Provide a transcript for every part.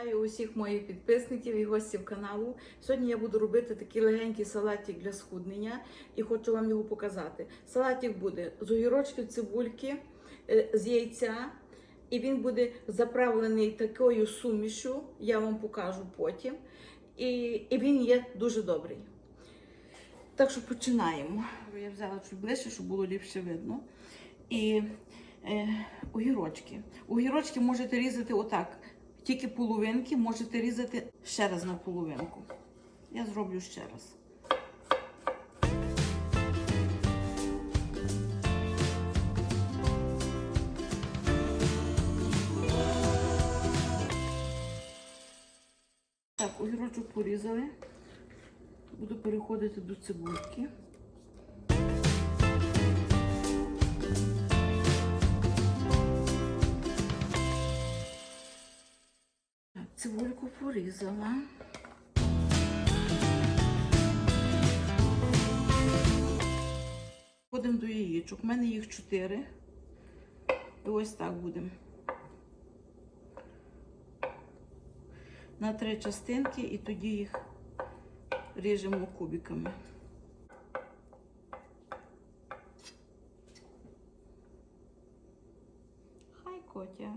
Вітаю усіх моїх підписників і гостів каналу. Сьогодні я буду робити такий легенький салатик для схуднення і хочу вам його показати. Салатик буде з огірочків, цибульки, е, з яйця, і він буде заправлений такою сумішю, я вам покажу потім. І, і він є дуже добрий. Так що починаємо. Я взяла чуть ближче, щоб було ліпше видно. І е, огірочки. Огірочки можете різати отак. Тільки половинки можете різати ще раз на половинку. Я зроблю ще раз. Так, огірочок порізали. Буду переходити до цибульки. Цибульку порізала. Ходимо до яєчок. У мене їх чотири. І ось так будемо. На три частинки і тоді їх ріжемо кубиками. Хай котя.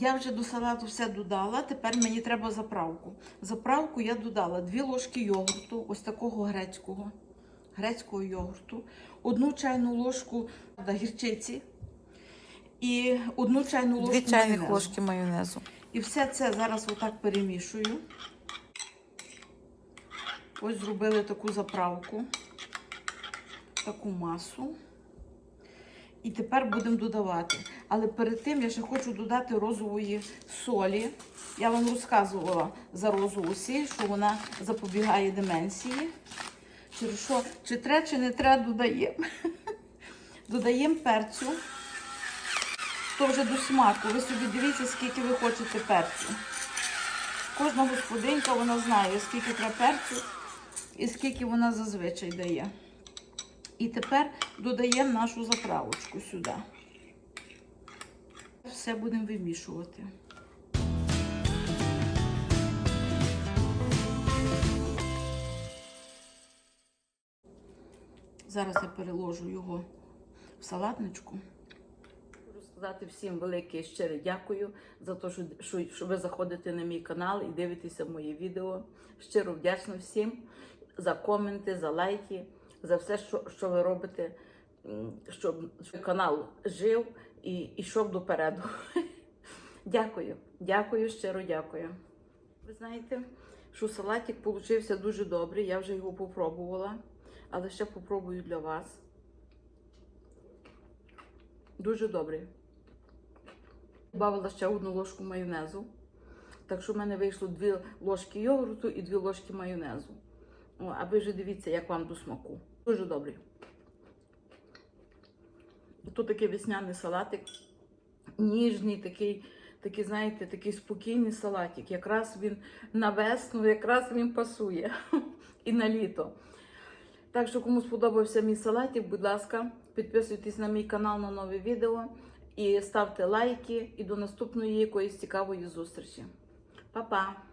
Я вже до салату все додала. Тепер мені треба заправку. Заправку я додала 2 ложки йогурту, ось такого грецького, грецького йогурту, одну чайну ложку гірчиці і одну чайну ложку Дві чайних майонезу. ложки майонезу. І все це зараз отак перемішую. Ось зробили таку заправку, таку масу. І тепер будемо додавати. Але перед тим я ще хочу додати розової солі. Я вам розказувала за розову сіль, що вона запобігає деменції. Через що, чи треба, чи не треба, додаємо. Додаємо перцю. То вже до смаку. Ви собі дивіться, скільки ви хочете перцю. Кожна господинка вона знає, скільки треба перцю і скільки вона зазвичай дає. І тепер додаємо нашу заправочку сюди. Все будемо вимішувати. Зараз я переложу його в салатничку. Хочу сказати всім велике щире дякую за те, що, ви заходите на мій канал і дивитеся моє відео. Щиро вдячна всім за коменти, за лайки, за все, що, що ви робите, щоб, канал жив і йшов допереду. Дякую, дякую, щиро дякую. Ви знаєте, що салатик получився дуже добрий. Я вже його попробувала, але ще попробую для вас. Дуже добрий. Добавила ще одну ложку майонезу. Так що в мене вийшло дві ложки йогурту і дві ложки майонезу. О, а ви вже дивіться, як вам до смаку. Дуже добрий. Тут такий весняний салатик. Ніжний, такий, такий, знаєте, такий спокійний салатик. Якраз він на весну, якраз він пасує. І на літо. Так що, кому сподобався мій салатик, будь ласка, підписуйтесь на мій канал на нові відео і ставте лайки. І до наступної якоїсь цікавої зустрічі. Па-па!